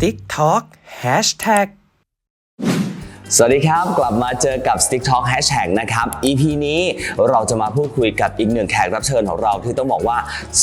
Stick Talk Hashtag สวัสดีครับ กลับมาเจอกับ Stick Talk Hashtag นะครับ EP นี้เราจะมาพูดคุยกับอีกหนึ่งแขกรับเชิญของเราที่ต้องบอกว่า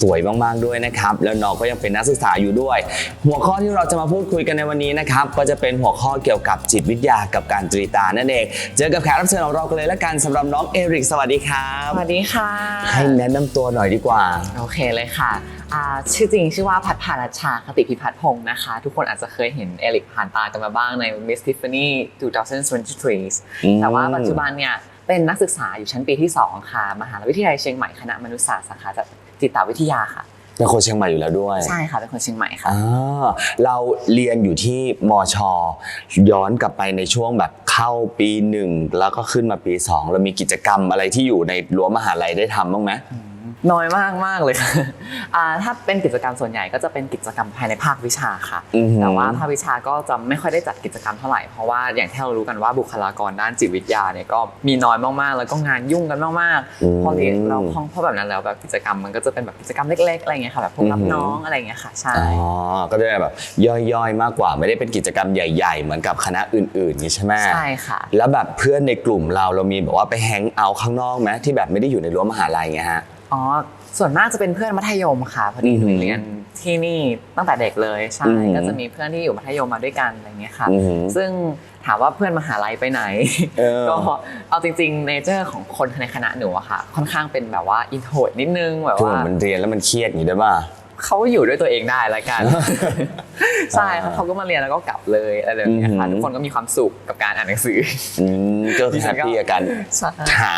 สวยมากๆด้วยนะครับ แล้วน้องก็ยังเป็นนักศึกษาอยู่ด้วย หัวข้อที่เราจะมาพูดคุยกันในวันนี้นะครับ ก็จะเป็นหัวข้อเกี่ยวกับจิตวิทยากับการตรีตานั่นเอง เจอกับแขกรับเชิญของเรากันเลยละกันสำหรับน้องเอริกสวัสดีครับ สวัสดีค่ะ ให้แนะนำตัวหน่อยดีกว่า โอเคเลยค่ะ อ่าชื่อจริงชื่อว่าพัฒพารัชชาคติพิพัฒน์พงศ์นะคะ ทุกคนอาจจะเคยเห็นเอลิกผ่านตากันมาบ้างใน Miss Tiffany 2023 แต่ว่าปัจจุบันเนี่ยเป็นนักศึกษาอยู่ชั้นปีที่ 2 ค่ะ มหาวิทยาลัยเชียงใหม่คณะมนุษยศาสตร์สาขาจิตวิทยาค่ะเป็นคนเชียงใหม่อยู่แล้วด้วย ใช่ค่ะเป็นคนเชียงใหม่ค่ะอ่าเราเรียนอยู่ที่มช ย้อนกลับไปในช่วงแบบเข้าปีหนึ่งแล้วก็ขึ้นมาปีสองเรามีกิจกรรมอะไรที่อยู่ในรั้วมหาลัยได้ทำบ้างไหม น้อยมากมากเลยค่ะอ่าถ้าเป็นกิจกรรมส่วนใหญ่ก็จะเป็นกิจกรรมภายในภาควิชาค่ะอือหือแต่ว่าภาควิชาก็จะไม่ค่อยได้จัดกิจกรรมเท่าไหร่ เพราะว่าอย่างที่เรารู้กันว่าบุคลากรด้านจิตวิทยาเนี่ยก็มีน้อยมากๆ แล้วก็งานยุ่งกันมากๆพอเรียนเราพอเพราะแบบนั้นแล้วแบบกิจกรรมมันก็จะเป็นแบบกิจกรรมเล็กๆอะไรอย่างเงี้ยค่ะแบบพวกรับน้องอะไรอย่างเงี้ยค่ะใช่อ๋อก็จะแบบย่อยๆมากกว่าไม่ได้เป็นกิจกรรมใหญ่ๆ เหมือนกับคณะอื่นๆนี่ใช่ไหมใช่ค่ะ แล้วแบบเพื่อนในกลุ่มเราเรามีแบบว่าไปแฮงเอาท์ข้างนอกไหมที่แบบไม่ได้อยู่ในรั้วมหาลัยไงฮะ อ๋อ ส่วนมากจะเป็นเพื่อนมัธยมค่ะพอดีหนูอือหือเรียนที่นี่ตั้งแต่เด็กเลยใช่อือหือก็จะมีเพื่อนที่อยู่มัธยมมาด้วยกันอะไรเงี้ยค่ะ อือหือซึ่งถามว่าเพื่อนมหาลัยไปไหน เออ ก็เอาจริงๆเนเจอร์ของคนในคณะหนูอะค่ะ ค่อนข้างเป็นแบบว่าอินโทรดนิดนึงแบบคือว่า มันเรียนแล้วมันเครียดอย่างนี้ด้วยป่ะ เขาอยู่ด้วยตัวเองได้แล้วกัน ใช่เขาเขาก็มาเรียนแล้วก็กลับเลยอะไรแบบเนี้ยค่ะอือหือทุกคนก็มีความสุขกับการอ่านหนังสืออืมก็คือแฮปปี้กับการใช่หา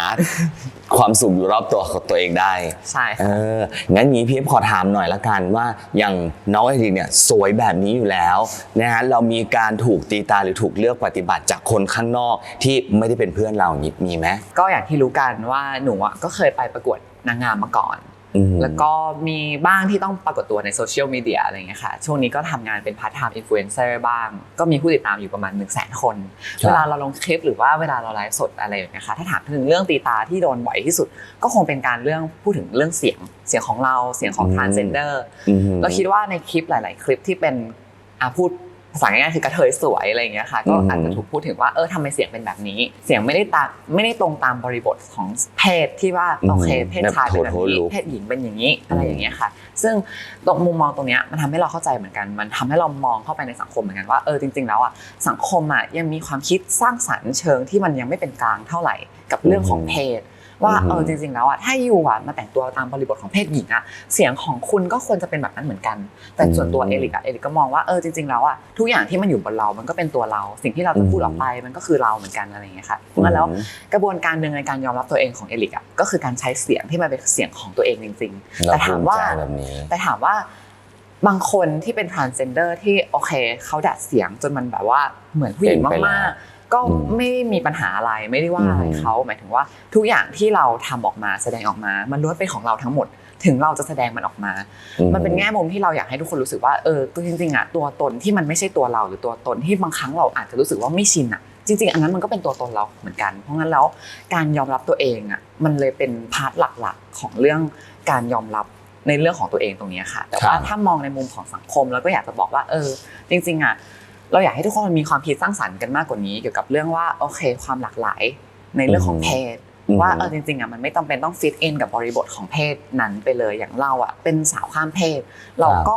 ความสุขอยู่รอบตัวของตัวเองได้ ใช่เอค่ะองั้นงี้พี่ขอถามหน่อยละกันว่าอย่างน้องไอรินเนี่ยสวยแบบนี้อยู่แล้วนะฮะเรามีการถูกตีตาหรือถูกเลือกปฏิบัติจากคนข้างนอกที่ไม่ได้เป็นเพื่อนเราอย่างนี้มีไหมก็อย่างที่รู้กันว่าหนูอะก็เคยไปประกวดนางงามมาก่อนอืม แล้วก็มีบ้างที่ต้องปรากฏตัวในโซเชียลมีเดียอะไรอย่างเงี้ยค่ะ ช่วงนี้ก็ทำงานเป็นพาร์ทไทม์อินฟลูเอนเซอร์บ้าง ก็มีผู้ติดตามอยู่ประมาณ1นึ่งแสนคนครับเวลาเราลงคลิปหรือว่าเวลาเราไลฟ์สดอะไรอย่างเงี้ยค่ะ ถ้าถามถึงเรื่องตีตาที่โดนบ่อยที่สุด ก็คงเป็นการเรื่องพูดถึงเรื่องเสียง เสียงของเรา เสียงของ transgender อืมเราคิดว่าในคลิปหลาย ๆ คลิปที่เป็นอะพูด ภาษาง่ายๆคือกระเทยสวยอะไรอย่างเงี้ยค่ะ ก็อืมอาจจะถูกพูดถึงว่าเออทำไมเสียงเป็นแบบนี้ เสียงไม่ได้ตามไม่ได้ตรงตามบริบทของเพศที่ว่าโอเคเพศชายเป็นแบบนี้เพศหญิงเป็นอย่างนี้อะไรอย่างเงี้ยค่ะ ซึ่งตรงมุมมองตรงเนี้ยมันทำให้เราเข้าใจเหมือนกัน มันทำให้เรามองเข้าไปในสังคมเหมือนกันว่าเออจริง ๆ แล้วอะสังคมอะยังมีความคิดสร้างสรรค์เชิงที่มันยังไม่เป็นกลางเท่าไหร่กับเรื่องของเพศ ว่าเออจริงๆแล้วอะถ้าอยู่อะมาแต่งตัวตามบริบทของเพศหญิงอะเสียงของคุณก็ควรจะเป็นแบบนั้นเหมือนกัน แต่ส่วนตัวอืมเอลิกอะเอลิกก็มองว่าเออจริงๆแล้วอะทุกอย่างที่มันอยู่บนเรา มันก็เป็นตัวเรา สิ่งที่เราจะพูดออกไปมันก็คือเราเหมือนกันอะไรอย่างเงี้ยค่ะเพราะงั้นแล้วกระบวนการหนึ่งในการยอมรับตัวเองของเอลิกอะก็คือการใช้เสียงที่มันเป็นเสียงของตัวเองจริงๆเราแต่ถามว่าภูมิใจแบบนี้แต่ถามว่าบางคนที่เป็น transgender ที่โอเคเขาดัดเสียงจนมันแบบว่าเหมือนผู้หญิงเป็นไปแล้วมากๆ ก็อืมไม่มีปัญหาอะไรไม่ได้ว่าอะไรอืมเขาหมายถึงว่าทุกอย่างที่เราทำออกมาแสดงออกมา มันล้วนเป็นของเราทั้งหมด ถึงเราจะแสดงมันออกมา มันเป็นแง่มุมที่เราอยากให้ทุกคนรู้สึกว่าเออตัวจริงๆอะตัวตนที่มันไม่ใช่ตัวเราหรือตัวตนที่บางครั้งเราอาจจะรู้สึกว่าไม่ชินอะจริงๆ อันนั้นมันก็เป็นตัวตนเราเหมือนกัน เพราะงั้นแล้วการยอมรับตัวเองอะมันเลยเป็นพาร์ทหลักๆ ของเรื่องการยอมรับในเรื่องของตัวเองตรงเนี้ยค่ะ แต่ว่าครับถ้ามองในมุมของสังคมแล้วก็อยากจะบอกว่าเออ จริงๆอะ เราอยากให้ทุกคนมีความคิดสร้างสรรค์กันมากกว่านี้ เกี่ยวกับเรื่องว่าโอเค ความหลากหลายในเรื่องของเพศอืมว่าเออจริงๆอะมันไม่จำเป็นต้องฟิตอินกับบริบทของเพศนั้นไปเลยอย่างเราอะเป็นสาวข้ามเพศ เราก็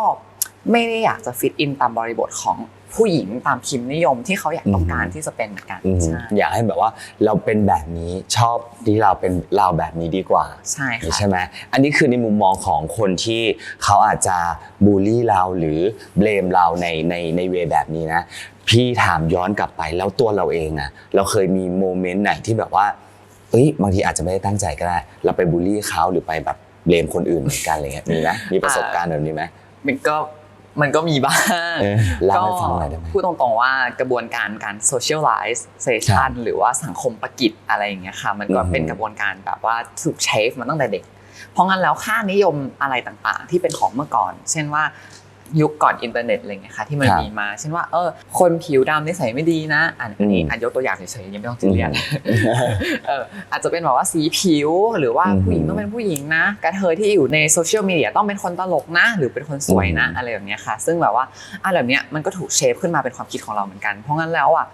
ไม่ได้อยากจะฟิตอินตามบริบทของ ผู้หญิงตามพิมพ์นิยมที่เขาอยากต้องการที่จะเป็นเหมือนกันอืมใช่อยากให้แบบว่าเราเป็นแบบนี้ชอบที่เราเป็นเราแบบนี้ดีกว่าใช่ค่ะใช่ไหมอันนี้คือในมุมมองของคนที่เขาอาจจะบูลลี่เราหรือเบลมเราในในในเวแบบนี้นะ พี่ถามย้อนกลับไปแล้วตัวเราเองอะเราเคยมีโมเมนต์ไหนที่แบบว่าเอ้ยบางทีอาจจะไม่ได้ตั้งใจก็ได้เราไปบูลลี่เขาหรือไปแบบเบลมคนอื่นเหมือนกันอะไรเงี้ยมีไหมมีประสบการณ์แบบนี้ไหมมันก็ มันก็มีบ้างเออเล่าให้ฟังหน่อยได้ไหมพูดตรงๆว่ากระบวนการการ socialization หรือว่าสังคมประกิจอะไรอย่างเงี้ยค่ะ มันก็อือฮึเป็นกระบวนการแบบว่าถูกเชฟมาตั้งแต่เด็ก เพราะงั้นแล้วค่านิยมอะไรต่างๆ ที่เป็นของเมื่อก่อน เช่นว่า ยุคก่อนอินเทอร์เน็ตอะไรเงี้ยค่ะที่มันครับมีมา เช่นว่าเออคนผิวดำนิสัยไม่ดีนะอันอันนี้อืมอันยกตัวอย่างเฉยๆยังไม่ต้องซีเรียสเอออาจจะเป็นแบบว่าสีผิวหรือว่าอืมผู้หญิงต้องเป็นผู้หญิงนะกระเทยที่อยู่ในโซเชียลมีเดียต้องเป็นคนตลกนะ หรือเป็นคนสวยนะอืมอะไรแบบเนี้ยค่ะ ซึ่งแบบว่าอะไรแบบเนี้ยมันก็ถูกเชฟขึ้นมาเป็นความคิดของเราเหมือนกัน เพราะงั้นแล้วอะ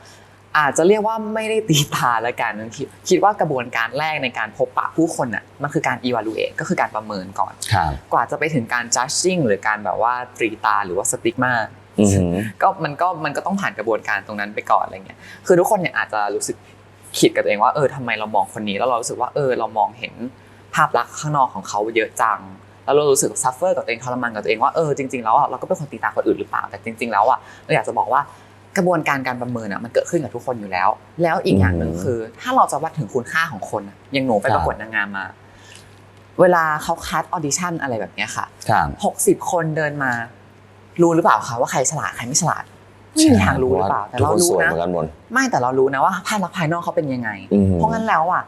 อาจจะเรียกว่าไม่ได้ตีตาละกันคิดคิดว่ากระบวนการแรกในการพบปะผู้คนอะมันคือการ evaluate ก็คือการประเมินก่อนครับกว่าจะไปถึงการ judging หรือการแบบว่าตรีตาหรือว่าสติกมาอือหือก็มันก็มันก็ต้องผ่านกระบวนการตรงนั้นไปก่อนอะไรเงี้ยคือทุกคนเนี่ยอาจจะรู้สึกคิดกับตัวเองว่าเออทำไมเรามองคนนี้แล้วเรารู้สึกว่าเออเรามองเห็นภาพลักษณ์ข้างนอกของเขาเยอะจังแล้วเรารู้สึกซัฟเฟอร์กับตัวเองทรมานกับตัวเองว่าเออจริงๆแล้วอะเราก็เป็นคนตีตาคนอื่นหรือเปล่าแต่จริง ๆแล้วอะเราอยากจะบอกว่า กระบวนการการประเมินอะมันเกิดขึ้นกับทุกคนอยู่แล้ว แล้วอีกอย่างหนึ่งอืมคือ ถ้าเราจะวัดถึงคุณค่าของคนอะอย่างหนูไปครับประกวดนางงามมา เวลาเขาคัดออดิชั่นอะไรแบบเนี้ยค่ะครับหกสิบคนเดินมารู้หรือเปล่าคะว่าใครฉลาดใครไม่ฉลาดไม่มีทางรู้หรือเปล่า แต่เราทุกคนรู้สวยนะเหมือนกันหมดไม่แต่เรารู้นะว่าภาพลักษณ์ภายนอกเขาเป็นยังไงอืมเพราะงั้นแล้วอะ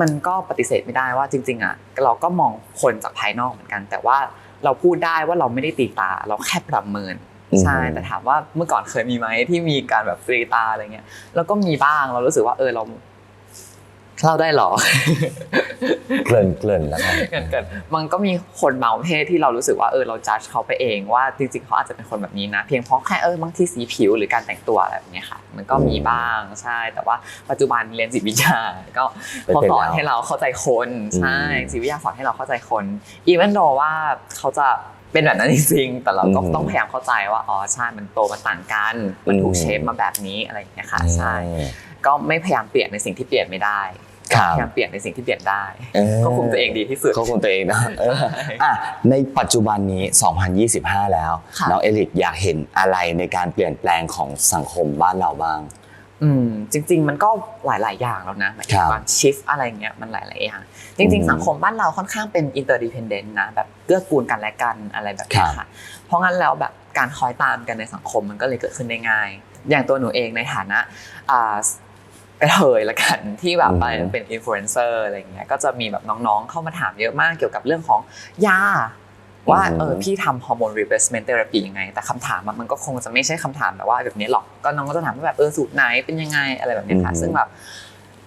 มันก็ปฏิเสธไม่ได้ว่าจริง ๆอะเราก็มองคนจากภายนอกเหมือนกัน แต่ว่าเราพูดได้ว่าเราไม่ได้ตีตา เราแค่ประเมินอืม ใช่แต่ถามว่าเมื่อก่อนเคยมีไหมที่มีการแบบตีตาอะไรเงี้ยแล้วก็มีบ้างเรารู้สึกว่าเออเราเล่าได้เหรอ เกลิ่นเกลิ่นแล้วกันเกิดเกิดมันก็มีคนบางประเภทที่เรารู้สึกว่าเออเราจัดเขาไปเองว่าจริงๆเขาอาจจะเป็นคนแบบนี้นะ เพียงเพราะแค่เออบางทีสีผิวหรือการแต่งตัวอะไรแบบเนี้ยค่ะ มันก็มีบ้างใช่ แต่ว่าปัจจุบันเรียนจิตวิทยาก็ไปเป็นเขาสอนแล้วให้เราเข้าใจคนใช่อืมจิตวิทยาสอนให้เราเข้าใจคนอีเวนโดว่าเขาจะ เป็นแบบนั้นจริงๆแต่เราก็อืมต้องพยายามเข้าใจว่าอ๋อใช่มันโตมันต่างกันมันถูกอืมเชฟมาแบบนี้อะไรอย่างเงี้ยค่ะใช่ก็ไม่พยายามเปลี่ยนในสิ่งที่เปลี่ยนไม่ได้ครับพยายามเปลี่ยนในสิ่งที่เปลี่ยนได้เออควบคุมตัวเองดีที่สุดควบคุมตัวเองนะเอออะในปัจจุบันนี้ 2025 แล้วค่ะน้องเอลิกอยากเห็นอะไรในการเปลี่ยนแปลงของสังคมบ้านเราบ้าง อืมจริง ๆ มันก็หลาย ๆ อย่างแล้วนะหมายถึครังบการชิฟอะไรเงี้ยมันหลาย ๆ อย่าง จริงอืมๆสังคมบ้านเราค่อนข้างเป็นอินเตอร์ดิพเดนต์นะแบบเกื้อกูลกันและกันอะไรแบบนี้ครับค่ะ เพราะงั้นแล้วแบบการคอยตามกันในสังคมมันก็เลยเกิดขึ้นได้ง่าย อย่างตัวหนูเองในฐานะอ่ากระเทยละกันที่แบบไปเป็นอินฟลูเอนเซอร์อะไรเงี้ยก็จะมีแบบน้องๆเข้ามาถามเยอะมากเกี่ยวกับเรื่องของยา ว่าเออพี่ทำฮอร์โมน replacement therapy ยังไง แต่คำถามอะมันก็คงจะไม่ใช่คำถามแบบว่าแบบนี้หรอกก็น้องก็จะถามว่าแบบเออสูตรไหนเป็นยังไงอะไรแบบเนี้ยค่ะอืมซึ่งแบบ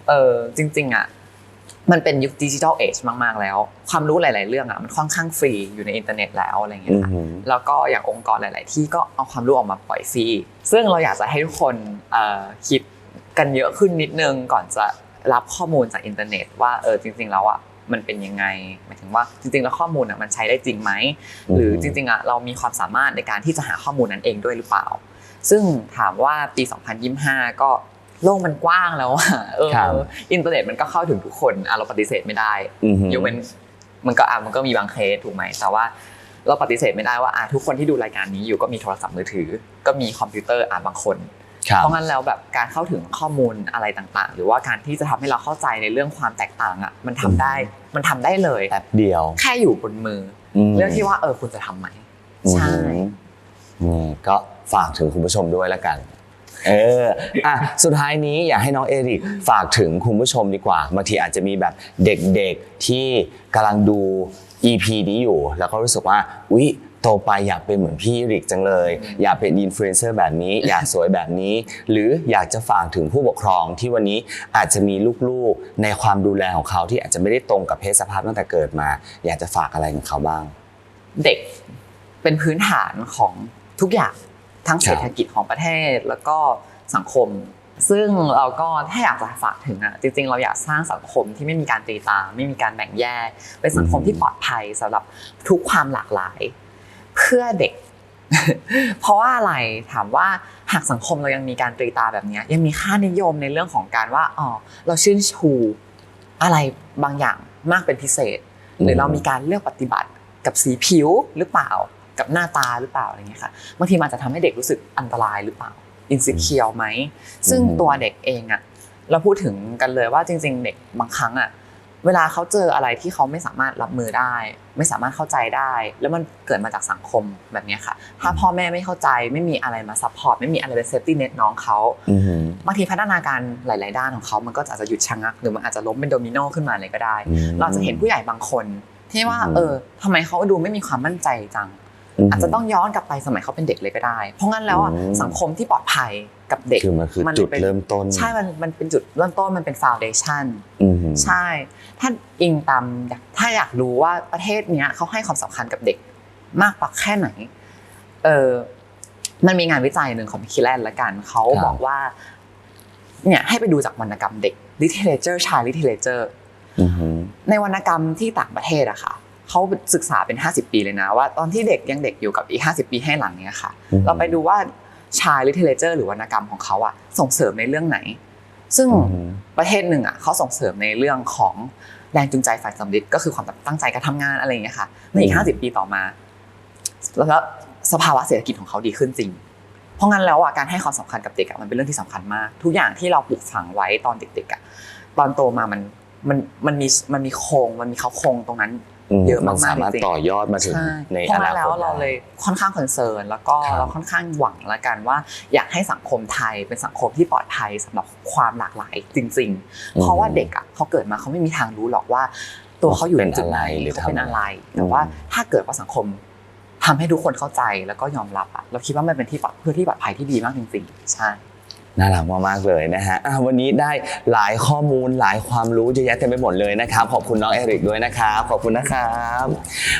เออจริง ๆอะมันเป็นยุคดิจิทัลเอจมาก ๆ แล้ว ความรู้หลาย ๆ เรื่องอะมันค่อนข้างฟรีอยู่ในอินเทอร์เน็ตแล้วอะไรอย่างเงี้อืยอค่ะหือแล้วก็อย่างองค์กรหลาย ๆ ที่ก็เอาความรู้ออกมาปล่อยฟรีซึ่งเราอยากจะให้ทุกคนเอ่อคิดกันเยอะขึ้นนิดนึงก่อนจะรับข้อมูลจากอินเทอร์เน็ต ว่าเออจริง ๆ แล้วอะ มันเป็นยังไงหมายถึงว่าจริง ๆ แล้วข้อมูลอะมันใช้ได้จริงไหมหรือจริงๆอะเรามีความสามารถในการที่จะหาข้อมูลนั้นเองด้วยหรือเปล่า ซึ่งถามว่าปี 2025 ก็โลกมันกว้างแล้วอะเออครับอินเทอร์เน็ตมันก็เข้าถึงทุกคนอะเราปฏิเสธไม่ได้อือหือยกเว้นมันก็อะมันก็มีบางเคสถูกไหมแต่ว่าเราปฏิเสธไม่ได้ว่าอะทุกคนที่ดูรายการนี้อยู่ก็มีโทรศัพท์มือถือ ก็มีคอมพิวเตอร์อะบางคนครับ เพราะงั้นแล้วแบบการเข้าถึงข้อมูลอะไรต่างๆ หรือว่าการที่จะทำให้เราเข้าใจในเรื่องความแตกต่างอะมันทำได้มันทำได้เลยแป๊บเดียว แค่อยู่บนมือมเรื่องที่ว่าเออคุณจะทำไหมอือใช่หือนี่ก็ฝากถึงคุณผู้ชมด้วยแล้วกันเอออะสุดท้ายนี้อยากให้น้องเอริกฝากถึงคุณผู้ชมดีกว่าบางทีอาจจะมีแบบเด็กๆที่กำลังดู EP นี้อยู่ แล้วก็รู้สึกว่าอุ๊ย โตไปอยากเป็นเหมือนพี่เอริกจังเลย อยากเป็นอินฟลูเอนเซอร์แบบนี้ อยากสวยแบบนี้ หรืออยากจะฝากถึงผู้ปกครองที่วันนี้อาจจะมีลูกๆ ในความดูแลของเขาที่อาจจะไม่ได้ตรงกับเพศสภาพตั้งแต่เกิดมา อยากจะฝากอะไรกับเขาบ้าง เด็กเป็นพื้นฐานของทุกอย่างทั้งครับเศรษฐกิจของประเทศแล้วก็สังคม ซึ่งเราก็ถ้าอยากจะฝากถึงอะจริงๆ เราอยากสร้างสังคมที่ไม่มีการตีตา ไม่มีการแบ่งแยก เป็นสังคมที่ปลอดภัยสำหรับทุกความหลากหลาย เพื่อเด็ก เพราะว่าอะไรถามว่าหากสังคมเรายังมีการตรีตาแบบนี้ยังมีค่านิยมในเรื่องของการว่าอ๋อเราชื่นชูอะไรบางอย่างมากเป็นพิเศษ หรือเรามีการเลือกปฏิบัติกับสีผิวหรือเปล่ากับหน้าตาหรือเปล่าอะไรเงี้ยค่ะบางทีมันจะทำให้เด็กรู้สึกอันตรายหรือเปล่าอินสิเคียวไหมซึ่งตัวเด็กเองอะเราพูดถึงกันเลยว่าจริง ๆ เด็กบางครั้งอะ เวลาเขาเจออะไรที่เขาไม่สามารถรับมือได้ ไม่สามารถเข้าใจได้ แล้วมันเกิดมาจากสังคมแบบเนี้ยค่ะ ถ้าพ่อแม่ไม่เข้าใจไม่มีอะไรมาซัพพอร์ตไม่มีอะไรเป็นเซฟตี้เน็ตน้องเขาอือหือบางทีพัฒนาการหลาย ๆ ด้านของเขามันก็อาจจะหยุดชะงัก หรือมันอาจจะล้มเป็นโดมิโนขึ้นมาเลยก็ได้อืมเราจะเห็นผู้ใหญ่บางคนที่ว่าอืมเออทำไมเขาดูไม่มีความมั่นใจจัง อืมอาจจะต้องย้อนกลับไปสมัยเขาเป็นเด็กเลยก็ได้ เพราะงั้นแล้วอะอืมสังคมที่ปลอดภัยกับเด็กคือมันคือจุดป็นเริ่มต้น ใช่มันมันเป็นจุดเริ่มต้นมันเป็นฟาวเดชันอืมใช่ ถ้าอิงตามอยากถ้าอยากรู้ว่าประเทศเนี้ยเขาให้ความสำคัญกับเด็กมากกว่าแค่ไหนเออมันมีงานวิจัยหนึ่งของคิแลนด์ละกันเขาครับบอกว่า เนี่ยให้ไปดูจากวรรณกรรมเด็ก literature child literature อืมในวรรณกรรมที่ต่างประเทศอะค่ะ เขาศึกษาเป็น 50 ปีเลยนะ ว่าตอนที่เด็กยังเด็กอยู่กับอีก 50 ปีให้หลังเนี้ยค่ะอืมเราไปดูว่าชายลิเทเลเจอร์หรือวรรณกรรมของเขาอะส่งเสริมในเรื่องไหน ซึ่งอืมประเทศหนึ่งอะเขาส่งเสริมในเรื่องของแรงจูงใจฝ่ายสำนึกก็คือความแบบตั้งใจการทำงานอะไรอย่างเงี้ยค่ะในอีก 50 ปีต่อมา แล้วสภาวะเศรษฐกิจของเขาดีขึ้นจริง เพราะงั้นแล้วอะการให้ความสำคัญกับเด็กอะมันเป็นเรื่องที่สำคัญมาก ทุกอย่างที่เราปลูกฝังไว้ตอนเด็กๆอะตอนโตมามันมันมันมีมันมีโครงมันมีเขาโครงตรงนั้น เยอะมากๆนสามารถจริงๆต่อยอดมาถึงใช่ในเพอราะนางั้นคแล้วตเราเลยค่อนข้างคอนเซิร์นแล้วก็ครับเราค่อนข้างหวังละกันว่า อยากให้สังคมไทยเป็นสังคมที่ปลอดภัยสำหรับความหลากหลายจริง ๆ เพราะว่าเด็กอะเขาเกิดมาเขาไม่มีทางรู้หรอกว่า ตัวเขาอยู่ในจุดไหนเป็นอะไรหรือเขาเป็นทำอะไรอืมแต่ว่าถ้าเกิดว่าสังคมทำให้ทุกคนเข้าใจแล้วก็ยอมรับอะเราคิดว่ามันเป็นที่ปลอดเพื่อที่ปลอดภัยที่ดีมากจริงๆใช่ น่ารักมากๆเลยนะฮะวันนี้ได้หลายข้อมูลหลายความรู้เยอะแยะเต็มไปหมดเลยนะครับ ขอบคุณน้องเอริกด้วยนะครับ ขอบคุณนะครับ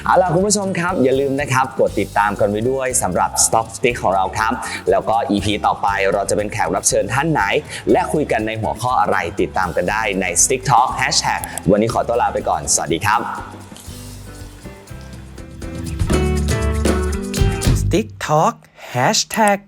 เอาล่ะคุณผู้ชมครับ อย่าลืมนะครับ กดติดตามกันไว้ด้วยสำหรับ Stock Stick ของเราครับ แล้วก็ EP ต่อไปเราจะเป็นแขกรับเชิญท่านไหน และคุยกันในหัวข้ออะไรติดตามกันได้ใน Stick Talk Hashtag วันนี้ขอตัวลาไปก่อน สวัสดีครับ Stick Talk Hashtag